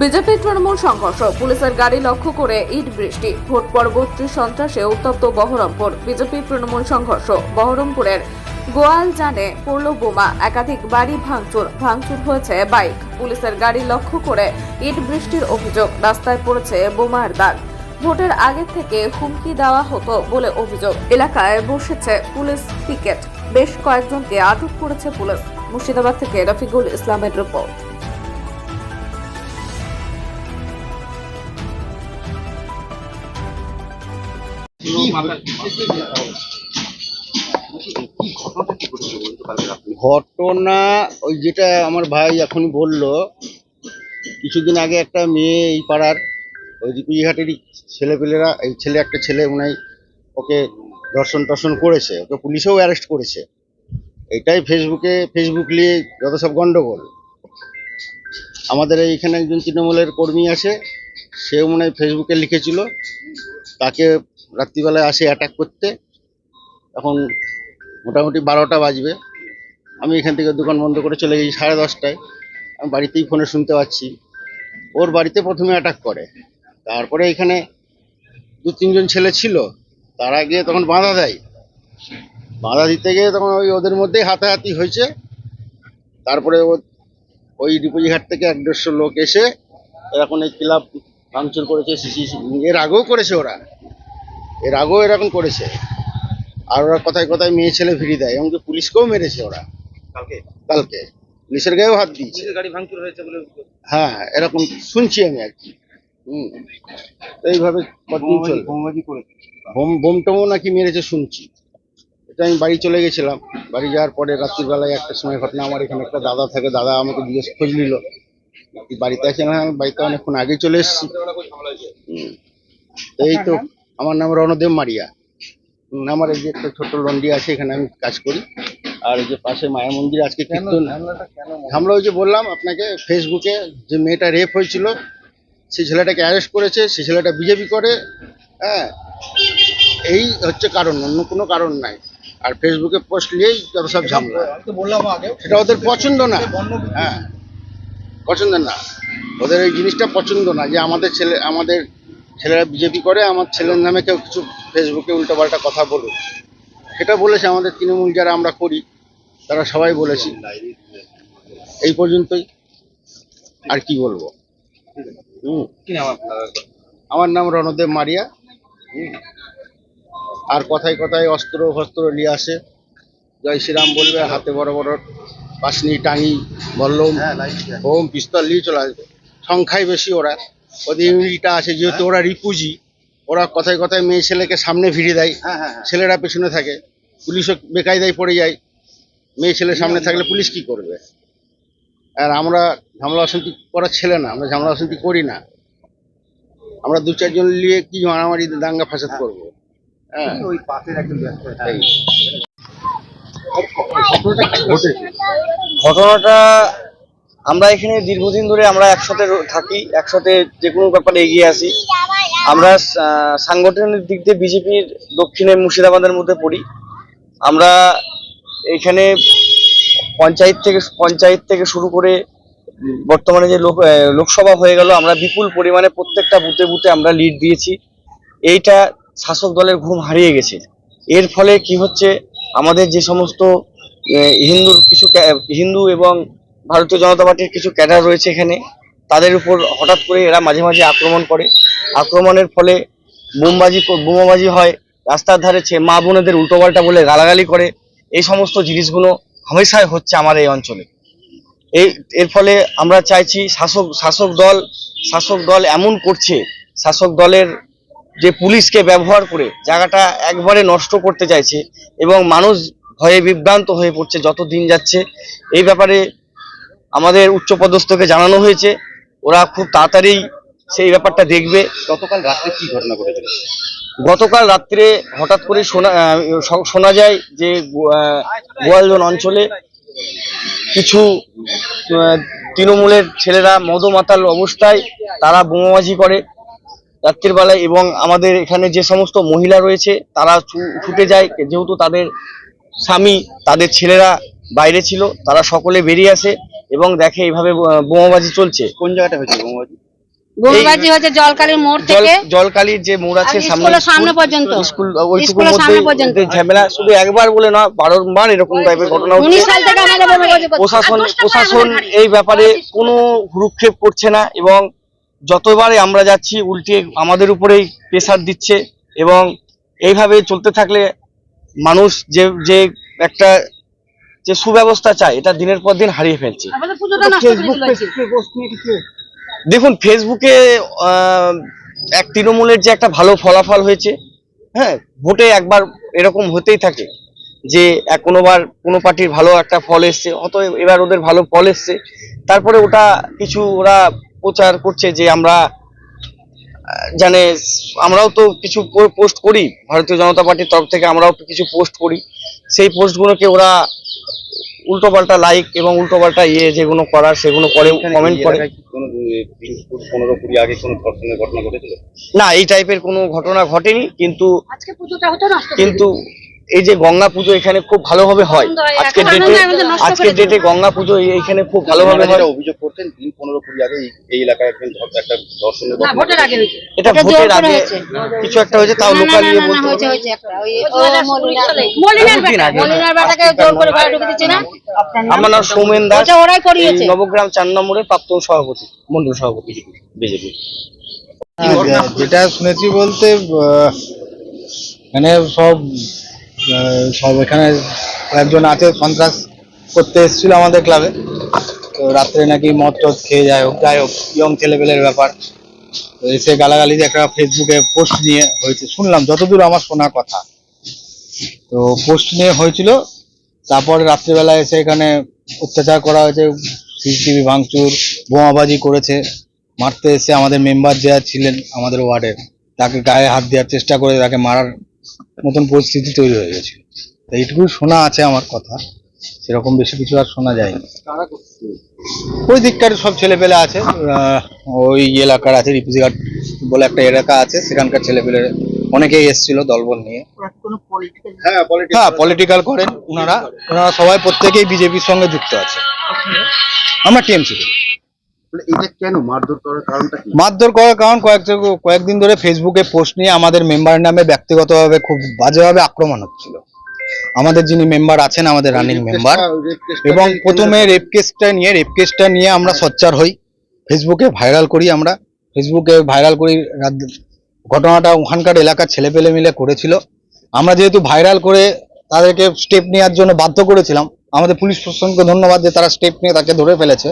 BJP Trinamool সংঘর্ষ। পুলিশের গাড়ি লক্ষ্য করে ইট বৃষ্টি। ভোট পরবর্তী সন্ত্রাসে উত্তপ্ত বহরমপুর। বিজেপি তৃণমূল সংঘর্ষ। বহরমপুরের গোয়াল জানে পড়ল বোমা। একাধিক বাড়ি ভাঙচুর। ভাঙচুর হয়েছে বাইক। পুলিশের গাড়ি লক্ষ্য করে ইট বৃষ্টির অভিযোগ। রাস্তায় পড়েছে বোমার দাগ। ভোটের আগে থেকে হুমকি দেওয়া হতো বলে অভিযোগ। এলাকায় বসেছে পুলিশ পিকেট। বেশ কয়েকজনকে আটক করেছে পুলিশ। মুর্শিদাবাদ থেকে রফিকুল ইসলামের রিপোর্ট। ঘটনা, ওই যেটা আমার ভাই এখন বলল, কিছুদিন আগে একটা মেয়ে এই পাড়ার ওই দিকুইহাটেরই ছেলেপেলেরা, এই ছেলে একটা ছেলে মনে ওকে দর্শন টর্শন করেছে, ওকে পুলিশেও অ্যারেস্ট করেছে। এটাই ফেসবুকে, ফেসবুক নিয়ে যত সব গন্ডগোল। আমাদের এইখানে একজন তৃণমূলের কর্মী আছে, সেও মনে হয় ফেসবুকে লিখেছিল, তাকে রাত্রিবেলায় আসে অ্যাটাক করতে, এখন মোটামুটি বারোটা বাজবে। আমি এখান থেকে দোকান বন্ধ করে চলে গেছি সাড়ে দশটায়। আমি বাড়িতেই ফোনে শুনতে পাচ্ছি। ওর বাড়িতে প্রথমে অ্যাটাক করে। তারপরে এখানে দু তিনজন ছেলে ছিল, তারা গিয়ে তখন বাধা দেয়। বাধা দিতে গিয়ে তখন ওই ওদের মধ্যেই হাতাহাতি হয়েছে। তারপরে ওই ডিপোজিঘাট থেকে এক দেড়শো লোক এসে এরকম এই ক্লাব ভাঙচুর করেছে, সিসি, এর আগেও করেছে ওরা। এর আগেও এরকম করেছে। আর ওরা কথায় কথায় মেয়ে ছেলে ফিরি দেয় এমনকি পুলিশকেও মেরেছে ওরা। কালকে? কালকে। পুলিশের গায়েও হাত দিয়েছে। পুলিশের গাড়ি ভাঙচুর হয়েছে বলে হ্যাঁ এরকম শুনছি আমি আর কি। হুম। এইভাবে কতদিন বোম বোম টোমও নাকি মেরেছে শুনছি। এটা আমি বাড়ি চলে গেছিলাম। বাড়ি যাওয়ার পরে রাত্রিবেলায় একটা সময় ঘটনা আমার এখানে একটা দাদা থাকে দাদা আমাকে জিজ্ঞেস খোঁজ নিল। বাড়িতে আছেন? হ্যাঁ আমি বাড়িতে অনেকক্ষণ আগে চলে এসেছি। এই তো আমার নাম রণদেব মারিয়া। আমার এই যে একটা ছোট্ট লন্ডি আছে এখানে আমি কাজ করি। আর এই যে পাশে মায়া মন্দির আজকে কীর্তন। আমরা ওই যে বললাম আপনাকে ফেসবুকে যে মেয়েটা রেপ হয়েছিল সেই ছেলেটাকে অ্যারেস্ট করেছে সেই ছেলেটা বিজেপি করে হ্যাঁ? এই হচ্ছে কারণ অন্য কোনো কারণ নাই। আর ফেসবুকে পোস্ট নিয়েই যত সব ঝামেলা। বললাম সেটা ওদের পছন্দ না। হ্যাঁ। পছন্দ না। ওদের এই জিনিসটা পছন্দ না যে আমাদের ছেলে আমাদের ছেলেরা বিজেপি করে আমার ছেলের নামে কেউ কিছু ফেসবুকে উল্টোপাল্টা কথা বলুক। সেটা বলেছে আমাদের তৃণমূল যারা আমরা করি তারা সবাই বলেছি। এই পর্যন্তই। আর কি বলব? হুম। আমার নাম রণদেব মারিয়া। আর কথায় কথায় অস্ত্র ফস্ত্র নিয়ে আসে। জয় শ্রীরাম বলবে হাতে বড় বড় পাশনি টাঙি বল্লম হ্যাঁ লাইভ বোম পিস্তল নিয়ে চলে আসবে। সংখ্যায় বেশি ওরা। ওদের ইউনিটিটা আছে যেহেতু ওরা রিপুজি ওরা কথায় কথায় মেয়ে ছেলেকে সামনে ভিড়ে দেয়। হ্যাঁ হ্যাঁ হ্যাঁ। ছেলেরা পেছনে থাকে পুলিশও বেকায়দায় পড়ে যায়। মেয়ে ছেলে সামনে থাকলে পুলিশ কি করবে? আর আমরা ঝামেলা অশান্তি করার ছেলে না আমরা ঝামেলা অশান্তি করি না। আমরা দু চারজন নিয়ে কি মারামারি দাঙ্গা ফাসাদ করব? হ্যাঁ। ওই পাশের একজন ঘটনাটা আমরা এখানে দীর্ঘদিন ধরে আমরা একসাথে থাকি, একসাথে যে কোনো ব্যাপারে এগিয়ে আসি। আমরা সাংগঠনিক দিক দিয়ে বিজেপির দক্ষিণে মুর্শিদাবাদের মধ্যে পড়ি। আমরা এখানে পঞ্চায়েত থেকে পঞ্চায়েত থেকে শুরু করে বর্তমানে যে লোক লোকসভা হয়ে গেল, আমরা বিপুল পরিমাণে প্রত্যেকটা বুথে বুথে আমরা লিড দিয়েছি। এইটা শাসক দলের ঘুম হারিয়ে গেছে। এর ফলে কি হচ্ছে, আমাদের যে সমস্ত হিন্দুর কিছু হিন্দু এবং ভারতীয় জনতা পার্টির কিছু ক্যাডার রয়েছে এখানে। তাদের উপর হঠাৎ করে এরা মাঝে মাঝে আক্রমণ করে। আক্রমণের ফলে বোমবাজি বোমাবাজি হয়, রাস্তার ধারে মা বোনেদের উল্টোপাল্টা বলে গালাগালি করে। এই সমস্ত জিনিসগুলো হামেশাই হচ্ছে আমার এই অঞ্চলে। এই এর ফলে আমরা চাইছি শাসক শাসক দল শাসক দল এমন করছে, শাসক দলের যে পুলিশকে ব্যবহার করে জায়গাটা একবারে নষ্ট করতে চাইছে এবং মানুষ ভয়ে বিভ্রান্ত হয়ে পড়ছে যত দিন যাচ্ছে। এই ব্যাপারে আমাদের উচ্চপদস্থকে জানানো হয়েছে। ওরা খুব তাড়াতাড়ি সেই ব্যাপারটা দেখবে। গতকাল রাত্রে কি ঘটনা ঘটেছিল? গতকাল রাত্রে হঠাৎ করে শোনা শোনা যায় যে গোয়ালজন অঞ্চলে কিছু তৃণমূলের ছেলেরা মদমাতাল অবস্থায় তারা বোমাবাজি করে রাত্রির বেলায় এবং আমাদের এখানে যে সমস্ত মহিলা রয়েছে তারা ছুটে যায়। যেহেতু তাদের স্বামী তাদের ছেলেরা বাইরে ছিল তারা সকলে বেরিয়ে আসে। এবং দেখে এইভাবে বোমাবাজি চলছে। কোন জায়গাটা হয়েছে বোমাবাজি? বোমবাজি হয়েছে জলকালীর মোড় থেকে। জলকালির যে মোড় আছে সামনে সামনে পর্যন্ত। স্কুল ওইটুকুর মধ্যে ঝামেলা শুধু একবার বলে না বারবার এরকম টাইপের ঘটনা হচ্ছে। সাল থেকে আমাদের বোমাবাজি প্রশাসন প্রশাসন এই ব্যাপারে কোনো করছে না এবং যতবারে আমরা যাচ্ছি উল্টে আমাদের উপরেই প্রেসার দিচ্ছে এবং এইভাবে চলতে থাকলে মানুষ যে যে একটা যে সুব্যবস্থা চায় এটা দিনের পর দিন হারিয়ে ফেলছে। দেখুন ফেসবুকে এক তৃণমূলের যে একটা ভালো ফলাফল হয়েছে হ্যাঁ ভোটে একবার এরকম হতেই থাকে যে এক কোনোবার কোনো পার্টির ভালো একটা ফল এসছে অত এবার ওদের ভালো ফল এসছে। তারপরে ওটা কিছু ওরা প্রচার করছে যে আমরা জানে আমরাও তো কিছু পোস্ট করি ভারতীয় জনতা পার্টির তরফ থেকে আমরাও কিছু পোস্ট করি। সেই পোস্টগুলোকে ওরা উল্টোপাল্টা লাইক এবং উল্টোপাল্টা ইয়ে যেগুলো করার সেগুলো করে কমেন্ট করে। পনেরো কুড়ি আগে কোনো ধর্ষণের ঘটনা ঘটেছিল? না এই টাইপের কোনো ঘটনা ঘটেনি কিন্তু কিন্তু এই যে গঙ্গা পুজো এখানে খুব ভালোভাবে হয়। হয়। আজকের ডেটে আজকের ডেটে গঙ্গা পুজো এই- এইখানে খুব ভালোভাবে হয়। অভিযোগ করতেন দিন পনেরো কুড়ি আগে এই- এলাকায় একজন একটা আগে এটা এটা ভোটের আগে কিছু একটা হয়েছে তাও লোকাল ইয়ে বলতে না? আমার নাম সৌমেন দাস। নবগ্রাম চার নম্বরের প্রাক্তন সভাপতি মন্ডল সভাপতি বিজেপি। হ্যাঁ, যেটা শুনেছি বলতে আহ, এখানে সব সব এখানে একজন আছে, সন্ত্রাস করতে এসেছিল আমাদের ক্লাবে তো রাত্রে নাকি মদ টদ খেয়ে যায় হোক, যাই হোক ইয়ং ছেলেপেলের ব্যাপার। তো এসে গালাগালি একটা ফেসবুকে পোস্ট নিয়ে হয়েছে। শুনলাম, যতদূর আমার শোনা কথা। তো পোস্ট নিয়ে হয়েছিল, তারপরে রাত্রিবেলা এসে এখানে অত্যাচার করা হয়েছে সিসিটিভি ভাঙচুর, বোমাবাজি করেছে। মারতে এসে আমাদের মেম্বার যে ছিলেন আমাদের ওয়ার্ডের, তাকে গায়ে হাত দেওয়ার চেষ্টা করে, তাকে মারার মতন পরিস্থিতি তৈরি হয়ে গেছিল এইটুকু শোনা আছে আমার কথা। সেরকম বেশি কিছু আর শোনা যায়নি। ওই দিককার সব ছেলেপেলে আছে। আহ, ওই এলাকার আছে রিপিজিঘাট বলে একটা এলাকা আছে সেখানকার ছেলেপেলে অনেকেই এসেছিল দলবল নিয়ে। হ্যাঁ হ্যাঁ পলিটিক্যাল করেন। ওনারা ওনারা সবাই প্রত্যেকেই বিজেপির সঙ্গে যুক্ত আছে। আমরা টিএমসি মানে এটা কেন মারধর করার কারণটা কি? মারধর করার কারণ কয়েক কয়েকদিন ধরে ফেসবুকে পোস্ট নিয়ে আমাদের মেম্বার নামে ব্যক্তিগতভাবে খুব বাজেভাবে আক্রমণ হচ্ছিল। আমাদের যিনি মেম্বার আছেন আমাদের রানিং মেম্বার এবং প্রথমে রেপ কেসটা নিয়ে রেপ কেসটা নিয়ে আমরা সোচ্চার হই। ফেসবুকে ভাইরাল করি আমরা। ফেসবুকে ভাইরাল করি ঘটনাটা ওখানকার এলাকার ছেলেপেলে মিলে করেছিল। আমরা যেহেতু ভাইরাল করে তাদেরকে স্টেপ নেওয়ার জন্য বাধ্য করেছিলাম আমাদের পুলিশ প্রশাসনকে ধন্যবাদ যে তারা স্টেপ নিয়ে তাকে ধরে ফেলেছে।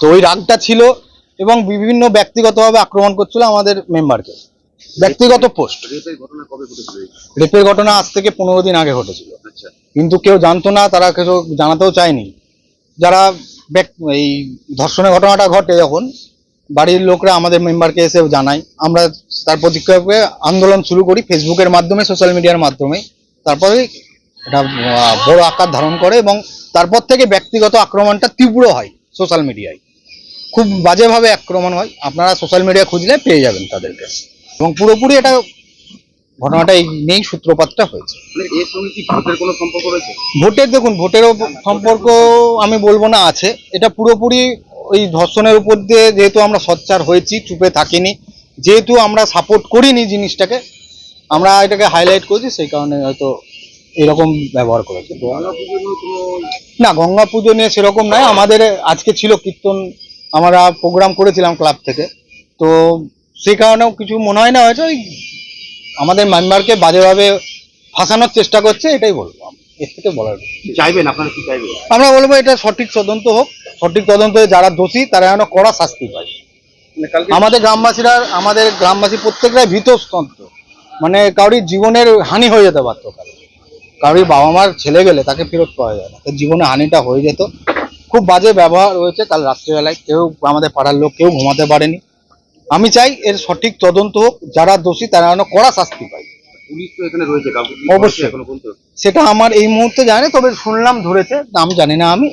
তো ওই রাগটা ছিল এবং বিভিন্ন ব্যক্তিগতভাবে আক্রমণ করছিল আমাদের মেম্বারকে। ব্যক্তিগত পোস্ট। রেপের ঘটনা কবে ঘটেছিল? এই? রেপের ঘটনা আজ থেকে পনেরো দিন আগে ঘটেছিল। আচ্ছা। কিন্তু কেউ জানতো না তারা কেউ জানাতেও চায়নি। যারা এই ধর্ষণের ঘটনাটা ঘটে যখন বাড়ির লোকরা আমাদের মেম্বারকে এসে জানায়। আমরা তার প্রতিক্রিয়া আন্দোলন শুরু করি ফেসবুকের মাধ্যমে সোশ্যাল মিডিয়ার মাধ্যমে। তারপরে এটা বড় আকার ধারণ করে এবং তারপর থেকে ব্যক্তিগত আক্রমণটা তীব্র হয় সোশ্যাল মিডিয়ায়। খুব বাজেভাবে আক্রমণ হয়। আপনারা সোশ্যাল মিডিয়া খুঁজলে পেয়ে যাবেন তাদেরকে। এবং পুরোপুরি এটা ঘটনাটা এই নিয়েই সূত্রপাতটা হয়েছে। মানে ভোটের দেখুন ভোটের সম্পর্ক আমি বলব না আছে। এটা পুরোপুরি ওই ধর্ষণের উপর দিয়ে যেহেতু আমরা সচ্চার হয়েছি চুপে থাকিনি যেহেতু আমরা সাপোর্ট করিনি জিনিসটাকে আমরা এটাকে হাইলাইট করেছি সেই কারণে হয়তো এরকম ব্যবহার করেছে। না গঙ্গা পুজো নিয়ে সেরকম নয়। আমাদের আজকে ছিল কীর্তন আমরা প্রোগ্রাম করেছিলাম ক্লাব থেকে। তো সেই কারণেও কিছু মনে হয় না হয়তো ওই আমাদের মেম্বারকে বাজেভাবে ফাঁসানোর চেষ্টা করছে এটাই বলব। এর থেকে বলার চাইবেন আপনারা কি চাইবেন? আমরা বলব এটা সঠিক তদন্ত হোক সঠিক তদন্তে যারা দোষী তারা যেন কড়া শাস্তি পায়। মানে আমাদের গ্রামবাসীরা আমাদের গ্রামবাসী প্রত্যেকটাই ভীতস্তন্ত্র মানে কারোর জীবনের হানি হয়ে যেতে পারতো কারোর। বাবা মার ছেলে গেলে তাকে ফেরত পাওয়া যায় না। জীবনে হানিটা হয়ে যেত। খুব বাজে ব্যবহার হয়েছে কাল রাত্রিবেলায়। কেউ আমাদের পাড়ার লোক কেউ ঘুমাতে পারেনি। আমি চাই এর সঠিক তদন্ত হোক যারা দোষী তারা যেন কড়া শাস্তি পায়। রয়েছে অবশ্যই। সেটা আমার এই মুহূর্তে জানি তবে শুনলাম ধরেছে নাম জানি না আমি।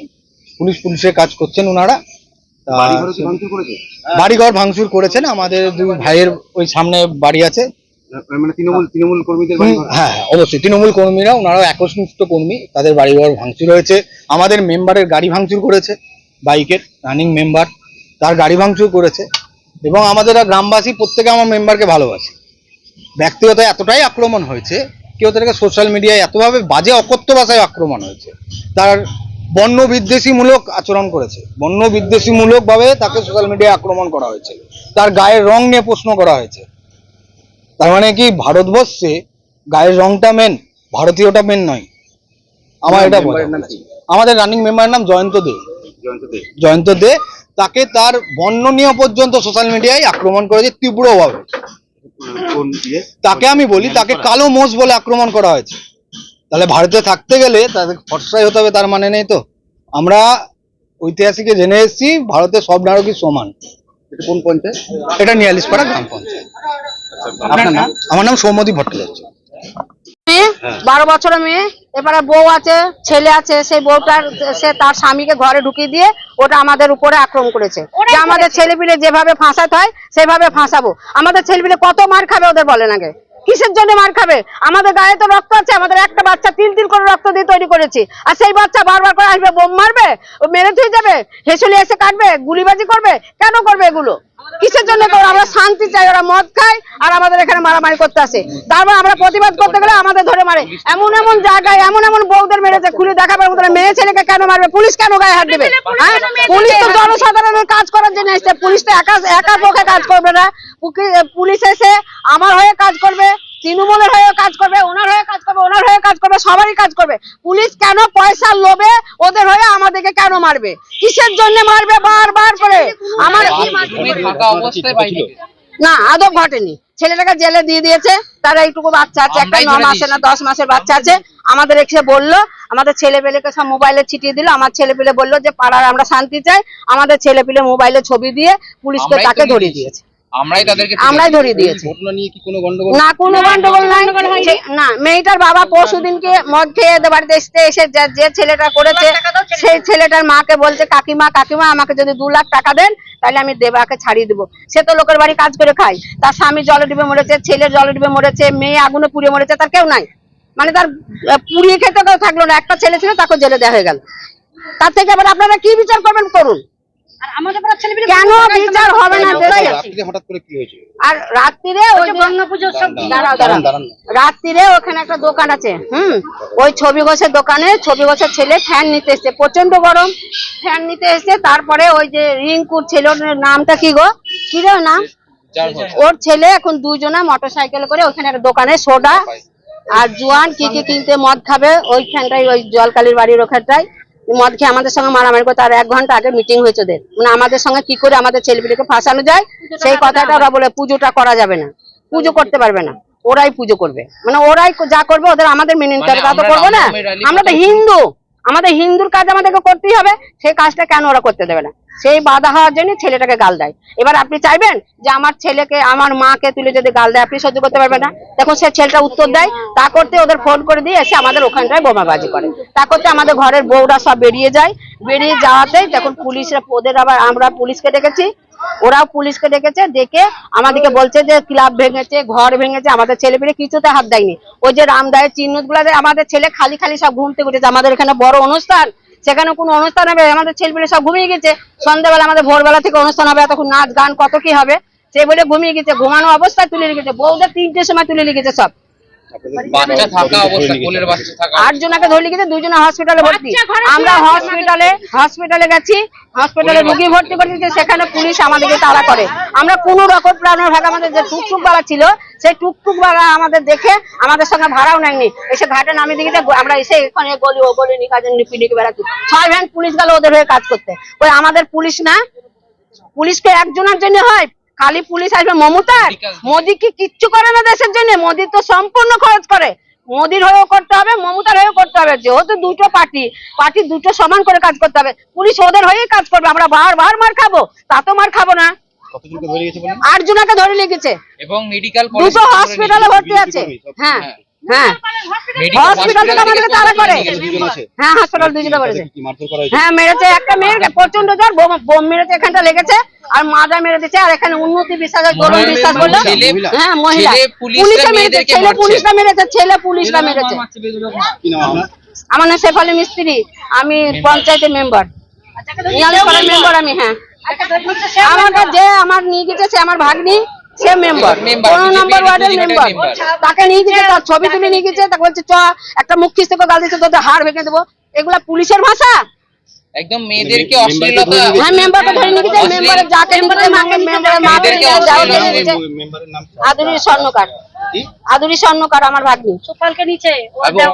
পুলিশ পুলিশের কাজ করছেন ওনারা বাড়িঘর ভাঙচুর করেছেন। আমাদের দুই ভাইয়ের ওই সামনে বাড়ি আছে। মানে তৃণমূল তৃণমূল কর্মীদের বাড়ি হ্যাঁ হ্যাঁ, অবশ্যই। তৃণমূল কর্মীরা ওনারাও একনিষ্ঠ কর্মী। তাদের বাড়িঘর ভাঙচুর হয়েছে। আমাদের মেম্বারের গাড়ি ভাঙচুর করেছে বাইকের রানিং মেম্বার তার গাড়ি ভাঙচুর করেছে। এবং আমাদের গ্রামবাসী প্রত্যেকে আমার মেম্বারকে ভালোবাসে। ব্যক্তিগত এতটাই আক্রমণ হয়েছে কেউ তাদেরকে সোশ্যাল মিডিয়ায় এতভাবে বাজে অকথ্য ভাষায় আক্রমণ হয়েছে। তার বর্ণ বিদ্বেষীমূলক আচরণ করেছে। বর্ণ বিদ্বেষীমূলক ভাবে তাকে সোশ্যাল মিডিয়ায় আক্রমণ করা হয়েছে। তার গায়ের রং নিয়ে প্রশ্ন করা হয়েছে। তার মানে কি ভারতবর্ষে গায়ের রংটা মেন ভারতীয়টা মেন নয়। আমার এটা? আমাদের রানিং মেম্বারের নাম জয়ন্ত দে। জয়ন্ত দে। তাকে তার বর্ণ নিয়ে পর্যন্ত সোশ্যাল মিডিয়ায় আক্রমণ করেছে তীব্রভাবে। ইয়ে? তাকে আমি বলি তাকে কালো মোষ বলে আক্রমণ করা হয়েছে। তাহলে ভারতে থাকতে গেলে তাদের ফর্সাই হতে হবে তার মানে নেই তো। আমরা ঐতিহাসিকে জেনে এসেছি ভারতে সব নারকই সমান। এটা কোন পঞ্চায়েত? এটা নিয়ালিশপাড়া গ্রাম পঞ্চায়েত। আপনার নাম? আমার নাম সৌমদী ভট্টাচার্য। বারো বছরের মেয়ে এবারে বউ আছে ছেলে আছে সেই বউটার সে তার স্বামীকে ঘরে ঢুকিয়ে দিয়ে ওটা আমাদের উপরে আক্রমণ করেছে। যে আমাদের ছেলেপিলে যেভাবে ফাঁসাতে হয় সেভাবে ফাঁসাবো। আমাদের ছেলেপিলে কত মার খাবে ওদের বলেন আগে। কিসের জন্য মার খাবে? আমাদের গায়ে তো রক্ত আছে আমাদের একটা বাচ্চা তিল তিল করে রক্ত দিয়ে তৈরি করেছি। আর সেই বাচ্চা বারবার করে আসবে বোম মারবে? মেরে থুয়ে যাবে? হেসুলি এসে কাটবে? গুলিবাজি করবে? কেন করবে এগুলো? কিসের জন্য করবে আমরা শান্তি চাই ওরা মদ খায় আর আমাদের এখানে মারামারি করতে আসে। তারপর আমরা প্রতিবাদ করতে গেলে আমাদের ধরে মারে। এমন এমন জায়গায় এমন এমন বউদের মেরেছে খুলে দেখাবার মতো মেয়ে ছেলেকে কেন মারবে? পুলিশ কেন গায়ে হাত দেবে? হ্যাঁ? পুলিশ তো জনসাধারণের কাজ করার জন্য এসছে। পুলিশ তো একা একা পক্ষে কাজ করবে না। পুলিশ এসে আমার হয়ে কাজ করবে তৃণমূলের হয়ে কাজ করবে ওনার হয়ে কাজ করবে ওনার হয়ে কাজ করবে সবারই কাজ করবে। পুলিশ কেন পয়সার লোভে ওদের হয়ে আমাদেরকে কেন মারবে? কিসের জন্য মারবে বারবার করে? আমার না আদৌ ঘটেনি। ছেলেটাকে জেলে দিয়ে দিয়েছে তারা এইটুকু বাচ্চা আছে একটা ন মাসের না দশ মাসের বাচ্চা আছে। আমাদের এসে বলল আমাদের ছেলে পেলেকে সব মোবাইলে ছিটিয়ে দিল আমার ছেলে পেলে বলল যে পাড়ার আমরা শান্তি চাই আমাদের ছেলে পেলে মোবাইলে ছবি দিয়ে পুলিশকে তাকে ধরিয়ে দিয়েছি। আমরাই তাদেরকে আমরাই ধরিয়ে দিয়েছি। ঘটনা নিয়ে কি কোনো গন্ডগোল? না কোনো গন্ডগোল নাই। না মেয়েটার বাবা পরশু দিনকে এদের বাড়িতে এসে এসে যে- ছেলেটা করেছে সেই ছেলেটার মাকে বলছে কাকিমা কাকিমা আমাকে যদি দু লাখ টাকা দেন তাহলে আমি দেবাকে ছাড়িয়ে দেবো। সে তো লোকের বাড়ি কাজ করে খায়। তার স্বামী জলে ডুবে মরেছে ছেলে জলে ডুবে মরেছে মেয়ে আগুনে পুড়িয়ে মরেছে তার কেউ নাই। মানে তার পুড়িয়ে খেতে কেউ থাকল না। একটা ছেলে ছিল তাকে জেলে দেওয়া হয়ে গেল। তার থেকে এবার আপনারা কি বিচার করবেন? করুন। কেন বিচার হবে না? হঠাৎ করে কি হয়েছে? আর রাত্রিরে ওই যে দাঁড়াও দাঁড়াও। দাঁড়ান রাত্রিরে ওখানে একটা দোকান আছে হুম? ওই ছবি ঘষের দোকানে ছবি ঘষের ছেলে ফ্যান নিতে এসছে প্রচণ্ড গরম। ফ্যান নিতে এসছে তারপরে ওই যে রিঙ্কুর ছেলের নামটা কি গো? কি রে ওর নাম? ওর ছেলে এখন দুজনা মোটর সাইকেল করে ওখানে একটা দোকানে সোডা আর জোয়ান কি কি কিনতে মদ খাবে ওইখানটাই ওই জলকালির বাড়ির ওখানটাই মদ খেয়ে আমাদের সঙ্গে মারামারি করে তার এক ঘণ্টা আগে মিটিং হয়েছে ওদের। মানে আমাদের সঙ্গে কি করে আমাদের ছেলেপিলেকে ফাঁসানো যায় সেই কথাটা ওরা বলে পুজোটা করা যাবে না। পুজো করতে পারবে না। ওরাই পুজো করবে। মানে ওরাই যা করবে ওদের আমাদের মেনে নিতে হবে। তা তো আমরা করব না। আমরা তো হিন্দু। আমাদের হিন্দুর কাজ আমাদেরকে করতেই হবে, সেই কাজটা কেন ওরা করতে দেবে না? সেই বাধা হওয়ার জন্য ছেলেটাকে গাল দেয়। এবার আপনি চাইবেন যে আমার ছেলেকে, আমার মাকে তুলে যদি গাল দেয়, আপনি সহ্য করতে পারবেন না। দেখুন, সে ছেলেটা উত্তর দেয়, তা করতে ওদের ফোন করে দিয়ে এসে আমাদের ওখানটায় বোমাবাজি করে। তা করতে আমাদের ঘরের বউরা সব বেরিয়ে যায়। বেরিয়ে যাওয়াতেই তখন পুলিশরা, ওদের আবার আমরা পুলিশকে ডেকেছি। ওরাও পুলিশকে ডেকেছে, ডেকে আমাদেরকে বলছে যে ক্লাব ভেঙেছে, ঘর ভেঙেছে, আমাদের ছেলে পেলে কিছুতে হাত দেয়নি। ওই যে রামদায়ের চিহ্নগুলা আমাদের ছেলে খালি খালি সব ঘুমতে উঠেছে, আমাদের এখানে বড় অনুষ্ঠান, সেখানে কোনো অনুষ্ঠান হবে, আমাদের ছেলে পেলে সব ঘুমিয়ে গেছে। সন্ধ্যাবেলা আমাদের ভোরবেলা থেকে অনুষ্ঠান হবে তখন নাচ গান কত কি হবে, সে বলে ঘুমিয়ে গেছে, ঘুমানো অবস্থায় তুলে রেখেছে, বউদের তিনটের সময় তুলে রেখেছে সব। বাচ্চা থাকা অবস্থা কোলের বাচ্চা থাকা আট জনকে ধরে লিখেছে দুজনে হসপিটালে ভর্তি। আমরা হসপিটালে হসপিটালে গেছি হসপিটালে রুগী ভর্তি করেছি সেখানে পুলিশ আমাদেরকে তাড়া করে। আমরা কোনো রকম প্রাণের ভাগ আমাদের যে টুকটুক বালা ছিল সেই টুকটুক বালা আমাদের দেখে আমাদের সঙ্গে ভাড়াও নেয়নি। এসে ঘাটে নামিয়ে দিকে আমরা এসে এখানে গলি ও গলি নি কাজে নিপি নিপি বেড়াচ্ছি। ছয় ভ্যান পুলিশ গেল ওদের হয়ে কাজ করতে। ওই আমাদের পুলিশ না? পুলিশকে একজনের জন্য হয় খালি পুলিশ আসবে। মমতার মোদি কি কিচ্ছু করে না দেশের জন্য? মোদি তো সম্পূর্ণ খরচ করে। মোদির হয়েও করতে হবে মমতার হয়েও করতে হবে। যেহেতু দুটো পার্টি পার্টি দুটো সমান করে কাজ করতে হবে। পুলিশ ওদের হয়েই কাজ করবে। আমরা বার বার মার খাব। তা তো মার খাব না। আট জনাকে ধরে লেগেছে এবং মেডিকেল দুটো হসপিটালে ভর্তি আছে। হ্যাঁ হ্যাঁ। হ্যাঁ হ্যাঁ মেরেছে একটা মেয়েকে। প্রচণ্ড জ্বর বোম মেরেছে এখানটা লেগেছে। আর মাদা মেরে দিচ্ছে আর এখানে উন্নতি বিশ্বাস গরম বিশ্বাস বলল হ্যাঁ মহিলা। পুলিশরা মেরেছে ছেলে পুলিশরা মেরেছে ছেলে পুলিশরা মেরেছে। আমার নাম শেফালি মিস্ত্রি আমি পঞ্চায়েতের মেম্বার। মেম্বার আমি হ্যাঁ। আমাকে যে আমার নিয়ে গেছে আমার ভাগ্নি সে মেম্বার। কোন নম্বর ওয়ার্ডের মেম্বার। তাকে নিয়ে গেছে তার ছবি তুলে নিয়ে গেছে তাকে বলছে চ একটা মুখ খিস্তে গাল দিচ্ছে তোদের হাড় ভেঙে দেবো। এগুলা পুলিশের ভাষা? একদম মেয়েদেরকে অশ্লীলতা হ্যাঁ মেম্বারকে ধরে নিয়ে গেছে মেম্বারে যাকে মেম্বারে মাকে মেম্বারে মাকে আদুরি স্বর্ণকার। আদুরি স্বর্ণকার আমার ভাগ্নি। সুপালকে নিচে।